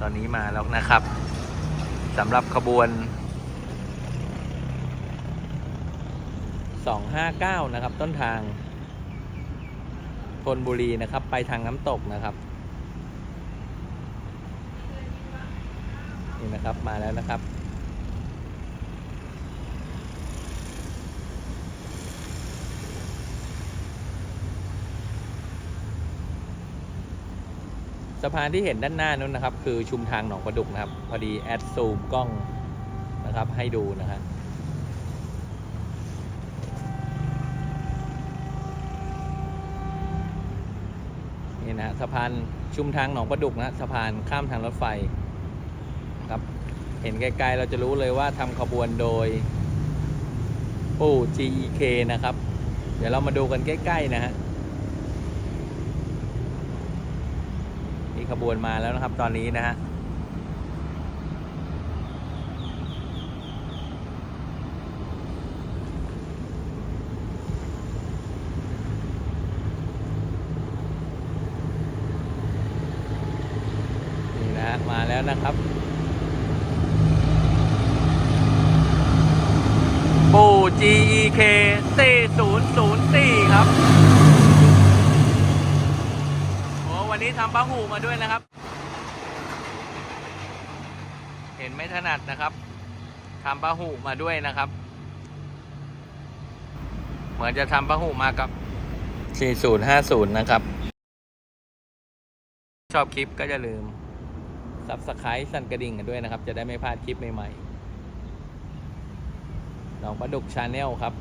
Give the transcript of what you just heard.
ตอนนี้มาแล้วนะครับสำหรับขบวน 259 นะครับ ต้นทางธนบุรีนะครับ ไปทางน้ำตกนะครับนี่นะครับมาแล้วนะครับ สะพานที่เห็นด้านหน้านู้นนะครับ คือชุมทางหนองประดุกนะครับ พอดีแอดซูมกล้องนะครับให้ดูนะครับนี่นะสะพานชุมทางหนองประดุกนะสะพานข้ามทางรถไฟนะครับ เห็นไกลๆเราจะรู้เลยว่าทำขบวนโดยปู่ GEK นะครับ เดี๋ยวเรามาดูกันใกล้ ๆ นะฮะ ขบวนมาแล้วนะครับ ตอนนี้นะฮะนี่นะฮะมาแล้วนะครับปู GEK 4004 ครับโอ้วั นี้ทำปลาหูมาด้วยนะครับ เห็นไม่ถนัดนะครับทำปลาหูมาด้วยนะครับ เหมือนจะทำปลาหูมากับ 4050 นะครับ ชอบคลิปก็อย่าลืมซับสไครต์สั่นกระดิ่งกันด้วยนะครับ จะได้ไม่พลาดคลิปใหม่ๆน้องประดุกชาแนลครับ